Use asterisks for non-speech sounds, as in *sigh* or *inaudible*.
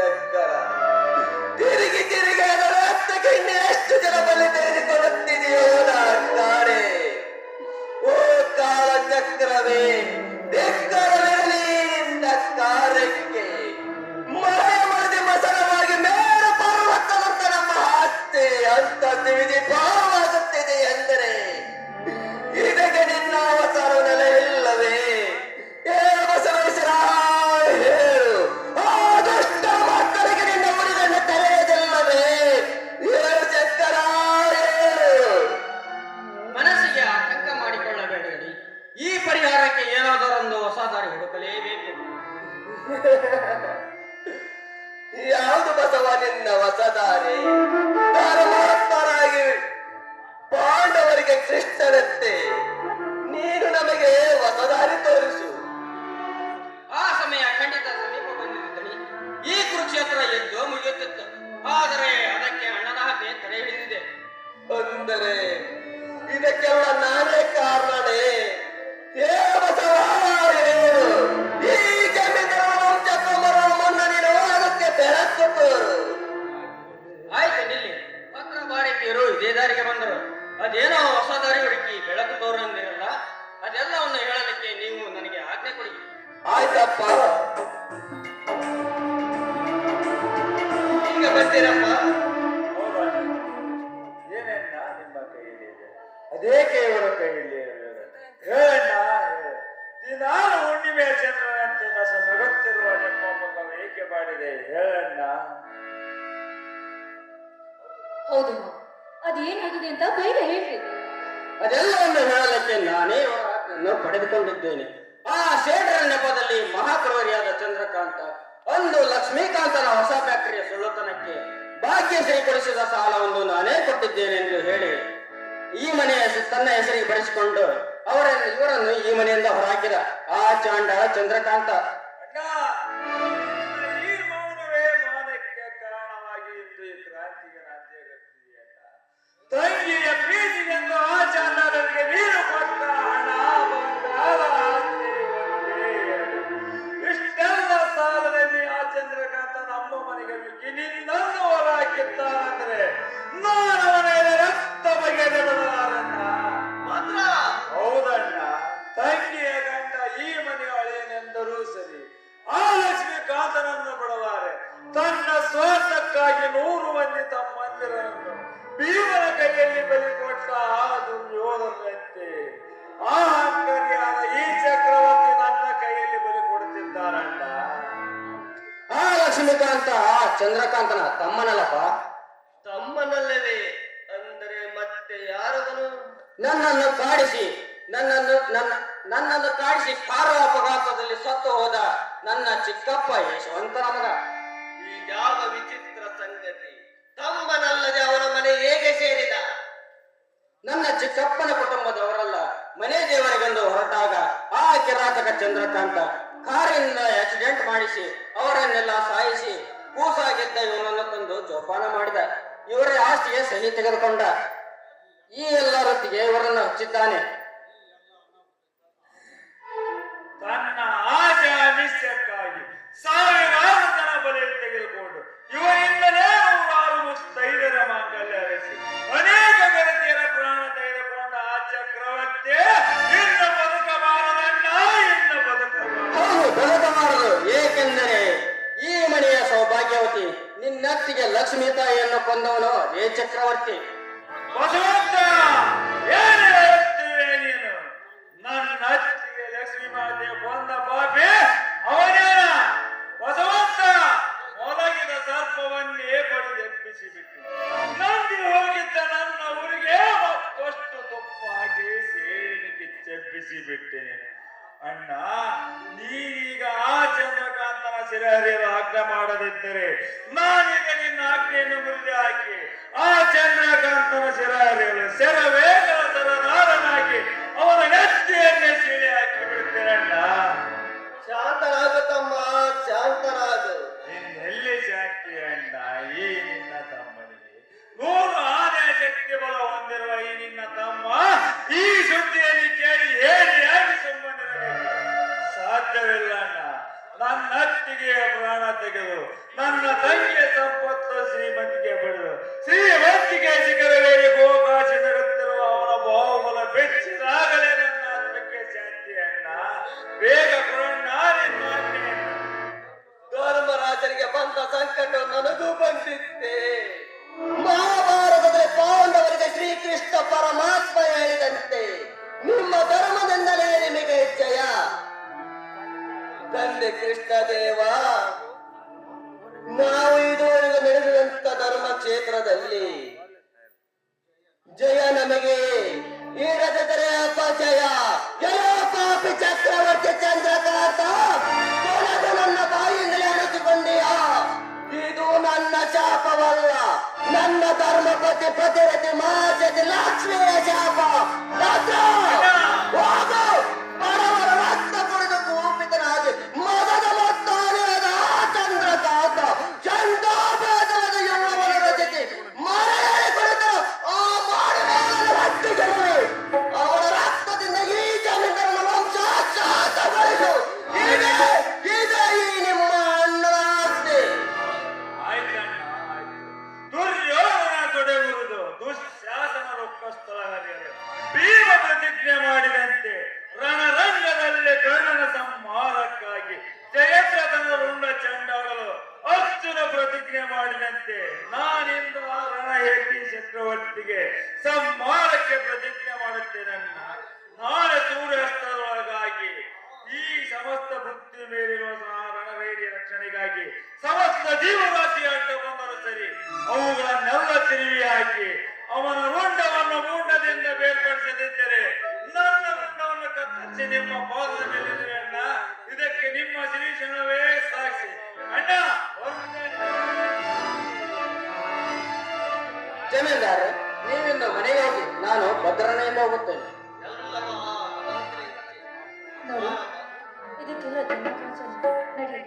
ಕಾಲಚಕ್ರ ತಿರುಗಿ ತಿರುಗಿ ಅದರ ಜನ ಬಲಿ ತೆಗೆದುಕೊಳ್ಳುತ್ತಿದೆಯೋ ನಾಳೆ ಓ ಕಾಲಚಕ್ರವೇ ಧಿಕ್ಕರವಿರಲಿ ದಾರಿ ಹುಡುಕಲೇಬೇಕು *laughs* ಯಾವುದು ಬಸವ ನಿನ್ನ ವಸದಾರಿ ಪರಮಾತ್ಮರಾಗಿ ಪಾಂಡವರಿಗೆ ಕೃಷ್ಣನಂತೆ. ಆಯ್ತಪ್ಪ ಈಗ ಬರ್ತೀರಪ್ಪ ಏನೇನ ನಿಮ್ಮ ಕೈಯಲ್ಲಿದೆ ಅದೇ ಇವರ ಕೈಯಲ್ಲಿ ಹೇಳಣ್ಣ ಹೇಳು. ದಿನಾಲು ಹುಣ್ಣಿಮೆ ಚಂದ್ರನಂತೆ ನಸ ನಗುತ್ತಿರುವ ನಿಮ್ಮ ಮುಖವು ಏಕೆ ಮಾಡಿದೆ ಹೇಳಣ್ಣ. ಹೌದು ಅದೇನಾಗಿದೆ ಅಂತ ಬೇಗ ಹೇಳ್ರಿ. ಅದೆಲ್ಲವನ್ನು ಹೇಳಲಿಕ್ಕೆ ನಾನೇ ಪಡೆದುಕೊಂಡಿದ್ದೇನೆ. ಆ ಶೇಡರ ನೆಪದಲ್ಲಿ ಮಹಾಕ್ರೋರಿಯಾದ ಚಂದ್ರಕಾಂತ ಒಂದು ಲಕ್ಷ್ಮೀಕಾಂತನ ಹೊಸ ಫ್ಯಾಕ್ಟರಿಯ ಸುಳ್ಳತನಕ್ಕೆ ಭಾಗ್ಯಶ್ರೀ ಕೊಡಿಸಿದ ಸಾಲವನ್ನು ನಾನೇ ಕೊಟ್ಟಿದ್ದೇನೆ ಎಂದು ಹೇಳಿ ಈ ಮನೆಯ ತನ್ನ ಹೆಸರಿಗೆ ಬರೆಸಿಕೊಂಡು ಅವರನ್ನು ಇವರನ್ನು ಈ ಮನೆಯಿಂದ ಹೊರಹಾಕಿದ ಆ ಚಾಂಡ ಚಂದ್ರಕಾಂತ. ಮಂದಿ ತಮ್ಮಂದಿರನ್ನು ಭೀಮನ ಕೈಯಲ್ಲಿ ಬಲಿ ಕೊಟ್ಟ ಆ ದುರ್ಯೋಧನಂತೆ ಆ ಹಂಕರಿಯಾದ ಈ ಚಕ್ರವರ್ತಿ ನನ್ನ ಕೈಯಲ್ಲಿ ಬಲಿ ಕೊಡುತ್ತಿದ್ದಾರಣ್ಣ ಆ ಲಕ್ಷ್ಮೀಕಾಂತ ಆ ಚಂದ್ರಕಾಂತನ ತಮ್ಮನಲ್ಲಪ್ಪ? ತಮ್ಮನಲ್ಲವೇ ಅಂದರೆ ಮತ್ತೆ ಯಾರದನು? ನನ್ನನ್ನು ಕಾಡಿಸಿ ನನ್ನನ್ನು ನನ್ನ ನನ್ನನ್ನು ಕಾಡಿಸಿ ಕಾರು ಅಪಘಾತದಲ್ಲಿ ಸತ್ತು ಹೋದ ನನ್ನ ಚಿಕ್ಕಪ್ಪ ಯಶವಂತನ ಮಗ. ಯಾವ ವಿಚಿತ್ರ ಸಂಗತಿ. ತಮ್ಮನಲ್ಲದೆ ಅವರ ಮನೆ ಹೇಗೆ ಸೇರಿದ? ನನ್ನ ಚಿಕ್ಕಪ್ಪನ ಕುಟುಂಬದವರಲ್ಲ, ಮನೆ ದೇವರಿಗೆಂದು ಹೊರಟಾಗ ಆ ಕಿರಾತಕ ಚಂದ್ರಕಾಂತ ಕಾರಿನಿಂದ ಆಕ್ಸಿಡೆಂಟ್ ಮಾಡಿಸಿ, ಅವರನ್ನೆಲ್ಲ ಸಾಯಿಸಿ, ಕೂಸಾಗಿದ್ದ ಇವನನ್ನು ತಂದು ಜೋಪಾನ ಮಾಡಿದ. ಇವರ ಆಸ್ತಿಗೆ ಸಹಿ ತೆಗೆದುಕೊಂಡ. ಈ ಎಲ್ಲ ವೃತ್ತಿಗೆ ಇವರನ್ನು ಹಚ್ಚಿದ್ದಾನೆ. ತನ್ನ ಸಾವಿರಾರು ನಿನ್ನತ್ತಿಗೆ ಲಕ್ಷ್ಮೀ ತಾಯಿಯನ್ನು ಕೊಂದವನು ಅದೇ ಚಕ್ರವರ್ತಿ. ಬಸವಂತ ಏನು ಹೇಳುತ್ತಿರುವೆ ನೀನು? ನನ್ನ ಅತ್ತಿಗೆ ಲಕ್ಷ್ಮೀ ಮಾತೆ ಕೊಂದ ಪಾಪಿ ಅವನೇನ ಬಸವಂತ ಮೊಲಗಿದ ಸರ್ಪವನ್ನೇ ಬಡಿದೆಬ್ಬಿಸಿ ಬಿಟ್ಟು ನಂಬಿ ಹೋಗಿದ್ದ ನನ್ನ ಊರಿಗೆ ಮತ್ತಷ್ಟು ತುಪ್ಪ ಹಾಕಿ ಸೇರಿನ ಕಿಚ್ಚೆಬ್ಬಿಸಿ ಬಿಟ್ಟೆ ಅಣ್ಣ, ನೀನೀಗ ಹರಿಯಲು ಆಜ್ಞೆ ಮಾಡದಿದ್ದರೆ ನಾನೀಗ ನಿನ್ನ ಆಜ್ಞೆಯನ್ನು ಮುರಿದು ಹಾಕಿ ಆ ಚಂದ್ರಕಾಂತನ ಸಿರ ಹರಿಯಲು ಸೆರವೇಗಲ ಸರನಾರನಾಗಿ ಅವನ ನೆತ್ತಿಯನ್ನೇ ಸೀಳೆ ಹಾಕಿ ಬಿಡ್ತೇನಣ್ಣ ಶಾಂತನಾಗು ತಮ್ಮ ಶಾಂತನಾಗು ನಿನ್ನೆಲ್ಲಿ ಶಾಂತಿ ಅಣ್ಣ ಈ ನಿನ್ನ ತಮ್ಮನಿಗೆ? ನೂರು ಆನೆ ಶಕ್ತಿ ಬಲ ಹೊಂದಿರುವ ಈ ನಿನ್ನ ತಮ್ಮ ಈ ಸುದ್ದಿಯಲ್ಲಿ ಕೇಳಿ ಹೇಳಿ ಹೇಗೆ ಸುಮ್ಮನಿರಬೇಕು? ಸಾಧ್ಯವಿಲ್ಲ ಅಣ್ಣ. ನನ್ನ ಅತ್ತಿಗೆ ಪ್ರಾಣ ತೆಗೆದು, ನನ್ನ ತಂಗಿಯ ಸಂಪತ್ತು ಶ್ರೀಮಂತಿಗೆ ಪಡೆದು, ಶ್ರೀಮಂತಿಗೆ ಶಿಖರವೇರಿ ಗೋಕಾಶಿ ನಡುತ್ತಿರುವ ಅವನ ಬಾಹುಬಲ ಬೆಚ್ಚಿದಾಗಲೇ ನನ್ನ ಆತ್ಮಕ್ಕೆ ಶಾಂತಿ ಅಣ್ಣ ಬೇಗ. ಧರ್ಮರಾಜನಿಗೆ ಬಂದ ಸಂಕಟ ನನಗೂ ಬಂದಿತ್ತೆ ಮಹಾಭಾರತದಲ್ಲಿ ಪಾಂಡವರಿಗೆ ಶ್ರೀಕೃಷ್ಣ ಪರಮಾತ್ಮ ಹೇಳಿದಂತೆ, ನಿಮ್ಮ ಧರ್ಮದಿಂದಲೇ ನಿಮಗೆ ತಂದೆ ಕೃಷ್ಣ ದೇವ. ನಾವು ಇದುವರೆಗೂ ನಡೆದಂತ ಧರ್ಮ ಕ್ಷೇತ್ರದಲ್ಲಿ ಜಯ ನಮಗೆ ಈಡದಿದ್ದರೆ ಅಪಜಯ ಎಲ್ಲ ಪಾಪಿ ಚಕ್ರವರ್ತಿ ಚಂದ್ರಕಾಂತ ನನ್ನ ಬಾಯಿಂದಲೇ ಅಣಿಸಿಕೊಂಡೀಯ ಇದು ನನ್ನ ಶಾಪವಲ್ಲ. ನನ್ನ ಧರ್ಮಪತಿ ಪ್ರತಿರತಿ ಮಾಸತಿ ಲಕ್ಷ್ಮಿಯ ಶಾಪ. ಪ್ರತಿಜ್ಞೆ ಮಾಡಿದಂತೆ ರಣರಂಗದಲ್ಲಿ ಕರ್ಣನ ಸಂಹಾರಕ್ಕಾಗಿ ಜಯದ್ರಥನ ರುಂಡ ಚಂಡಾಡಲು ಅರ್ಜುನ ಪ್ರತಿಜ್ಞೆ ಮಾಡಿದಂತೆ ನಾನಿಂದು ಆ ರಣಹೇಟಿ ಚಕ್ರವರ್ತಿಗೆ ಸಂಹಾರಕ್ಕೆ ಪ್ರತಿಜ್ಞೆ ಮಾಡುತ್ತೇನನ್ನ ನಾಳೆ ಸೂರ್ಯಾಸ್ತದೊಳಗಾಗಿ ಈ ಸಮಸ್ತ ಬುದ್ಧಿ ಮೇಲಿರುವ ಸಹ ರಣವೇಡಿ ರಕ್ಷಣೆಗಾಗಿ ಸಮಸ್ತ ಜೀವರಾಶಿ ಅಡ್ಡ ಬಂದರೂ ಸರಿ ಅವುಗಳನ್ನೆಲ್ಲ ತಿರುವಿ ಹಾಕಿ ಅವನ ರುಂಡವನ್ನು ಸಾಕ್ಷಿ ನಿಮ್ಮ ಪಾದದ ಮೇಲಿದೆ ಅಣ್ಣ ಇದಕ್ಕೆ ನಿಮ್ಮ ಶ್ರೀಶರಣವೇ ಸಾಕ್ಷಿ. ಅಣ್ಣ! ಜಮೀನ್ದಾರ ನೀವಿಂದು ಮನೆಗೆ ಹೋಗಿ ನಾನು ಭದ್ರನೆಯಿಂದ ಹೋಗುತ್ತೇನೆ. ಇದಕ್ಕೆಲ್ಲ ನಡೀರಿ